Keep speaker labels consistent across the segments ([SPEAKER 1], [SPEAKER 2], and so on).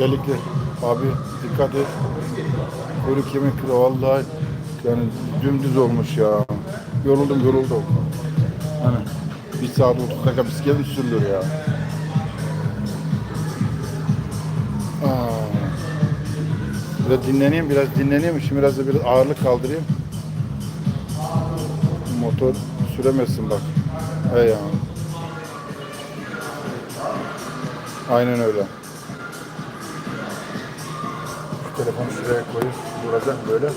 [SPEAKER 1] delikli. Abi dikkat et. Kuyruk yemek kilo vallahi yani dümdüz olmuş ya. Yoruldum yoruldum. Hani bir saat 30 dakika bisiklet mi sürülür ya? Aa. Biraz dinleneyim, biraz dinleneyim. Şimdi biraz da biraz ağırlık kaldırayım. Motor süremezsin bak. Ey ya. Aynen öyle. Telefonu şuraya koyup duracak böyle.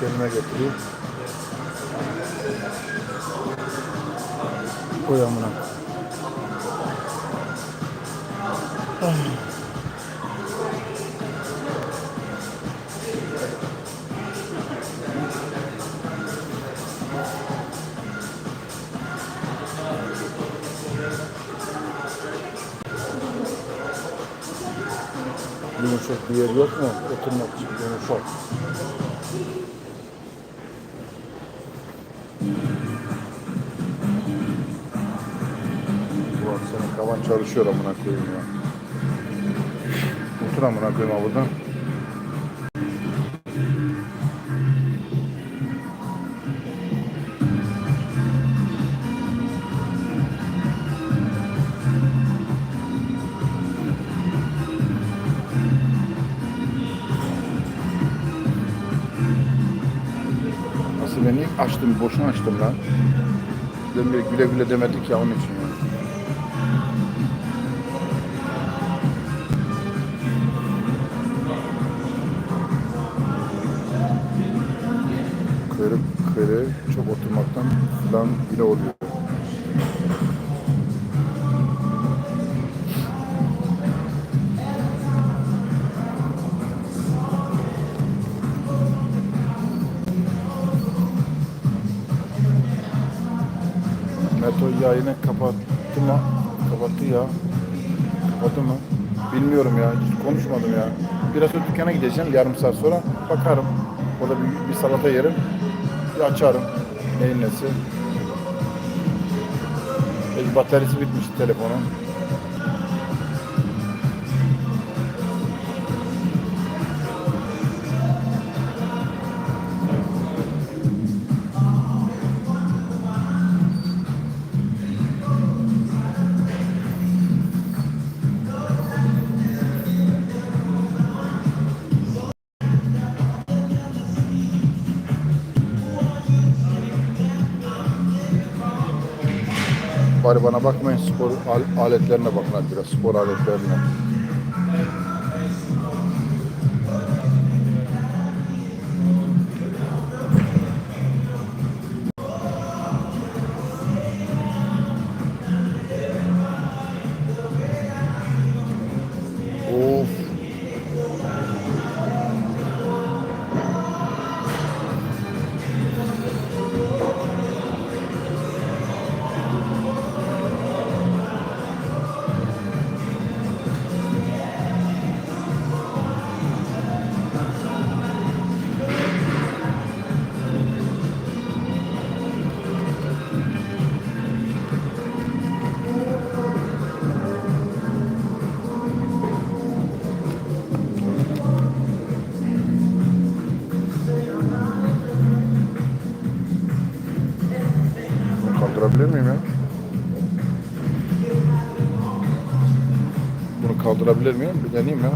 [SPEAKER 1] Kendime getireyim. Koy amına. Yumuşak bir yer yok mu? Oturmak için yumuşak. Bu senin kavan çalışıyor amına koyayım ya. Otur amına koyayım ha buradan. Beni açtım, boşuna açtım lan. Dedim bir güle güle demedik ya onun için ya. Kırık kırık çok oturmaktan falan bile oluyor. Metro yayını kapattı mı? Kapattı ya. Kapattı mı? Bilmiyorum ya. Hiç konuşmadım ya. Biraz sonra dükkana gideceğim. Yarım saat sonra bakarım. Orada bir, bir salata yerim. Bir açarım. Neyin nesi. Belki bataryası bitmiş telefonun. Bari bana bakmayın spor al- aletlerine bakın biraz spor aletlerine. Bunu kaldırabilir miyim ya? Bunu kaldırabilir miyim? Bir deneyeyim ya.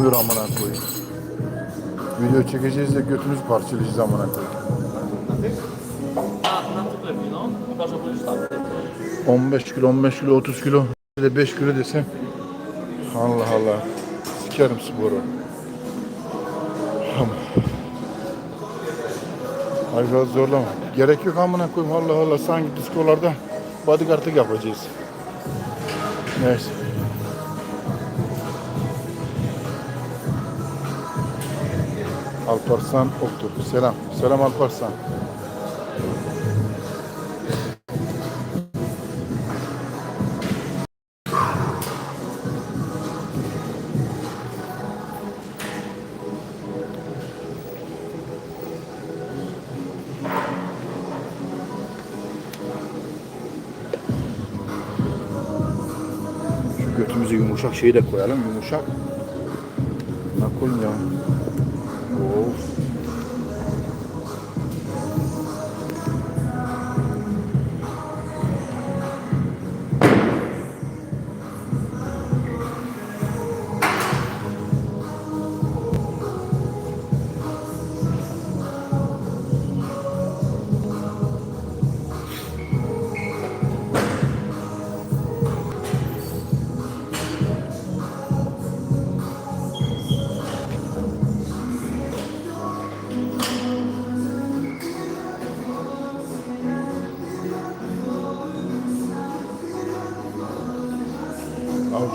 [SPEAKER 1] Kalkmıyor amına koyayım. Video çekeceğiz de götümüzü parçalayacağız amına koyayım.
[SPEAKER 2] Ah, na to lepiej, no. Chyba, że będziesz tak.
[SPEAKER 1] 15 kilo, 15 kilo, 30 kilo, bir de 5 kilo desem. Allah Allah. Sikerim sporu. Ay biraz zorlama. Gerek yok amına koyayım. Allah Allah sanki diskolarda bodyguardlık yapacağız. Neyse. Alparslan Oktur. Selam. Selam Alparslan. Şu götümüze yumuşak şeyi de koyalım. Yumuşak. Nakul ya.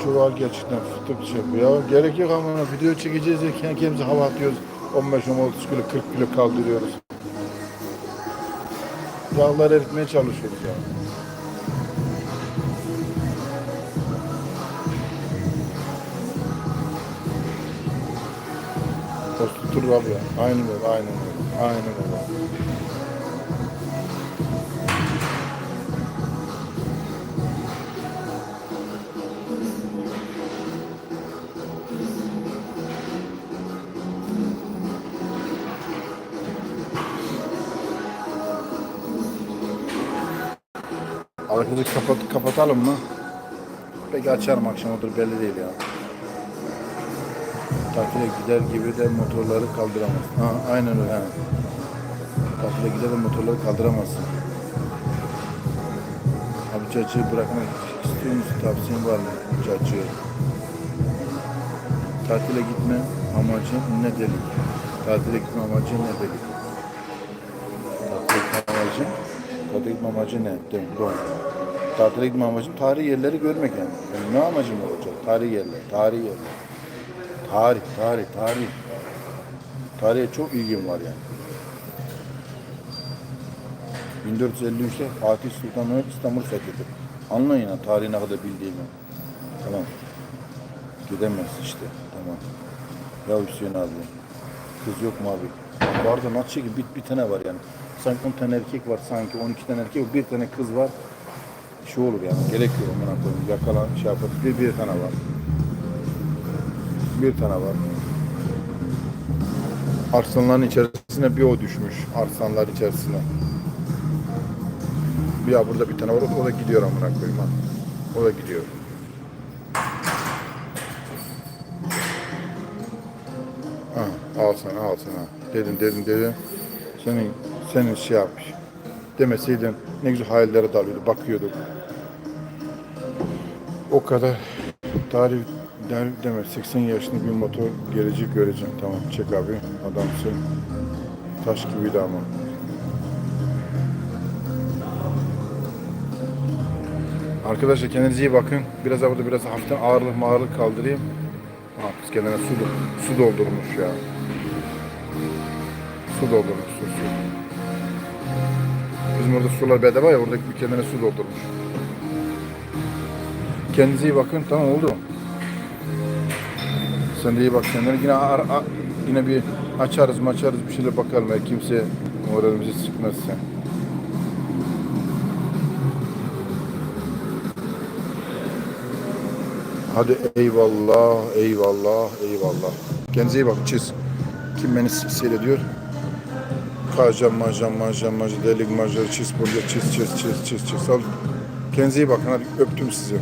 [SPEAKER 1] Çuval gerçekten fıtık şey yapıyor. Ya gerek yok ama video çekeceğiz diye kendi kendimize hava atıyoruz. 15 30 kilo 40 kilo kaldırıyoruz. Yağlar eritmeye çalışıyoruz ya. Dur abi ya. Aynen öyle, aynen öyle. Aynen öyle. Arkadaşı kapat, kapatalım mı? Peki açarım akşam olur belli değil ya. Tatile gider gibi de motorları kaldıramaz. Ha, aynen öyle. Ha. Tatile gider de motorları kaldıramazsın. Abi cacığı bırakmak istiyor musun? Tavsiyen var mı? Cacığı. Tatile gitme amacın ne delik? Tatile gitme amacın ne delik? Tatile gitme amacın Tatile gitme amacı ne? Değil mi? Tatile gitme amacım tarihi yerleri görmek yani. yani ne amacım olacak? Tarihi yerler, tarihi yerler. Tarih, tarih, tarih. Tarihe çok ilgim var yani. 1453'te Fatih Sultan Mehmet İstanbul fethetti. Anlayın ha tarihi ne kadar bildiğimi. Tamam. Gidemez işte. Tamam. Ya Hüseyin abi. Kız yok mu abi? Vardı maçı gibi bir, bir tane var yani. Sanki 10 tane erkek var sanki 12 tane erkek var. Bir tane kız var. Şey olur yani. Gerek yok amına koyayım. Yakala şey yapar. Bir, bir tane var. Bir tane var. Arslanların içerisine bir o düşmüş. Arslanlar içerisine. Ya burada bir tane var. O da gidiyor amına koyayım. O da gidiyor. Ha, al sana al sana. Dedim dedim dedim. Senin senin şey yapmış. Demeseydin ne güzel hayallere dalıyordu. Bakıyorduk. O kadar tarih der, deme 80 yaşında bir motor gelecek göreceğim. Tamam çek abi. Adamsın. Taş gibiydi ama. Arkadaşlar kendinize iyi bakın. Biraz burada biraz hafiften ağırlık mağırlık kaldırayım. Ha, kız kendine su, su doldurmuş ya. Su doldurmuş su su. Bizim orada sular bedava ya oradaki bir kendine su doldurmuş. Kendinize iyi bakın. Tamam oldu. Sen de iyi bak kendine. Yine ar- a- yine bir açarız maçarız bir şeyler bakalım. Ya. Kimse moralimizi sıkmazsa. Hadi eyvallah, eyvallah, eyvallah. Kendinize iyi bakın. Çiz. Kim beni seyrediyor? Kajan, majan, majan, majan, delik, burada çiz, çiz, çiz, çiz, çiz. Al. Kendinize iyi bakın. Hadi öptüm sizi.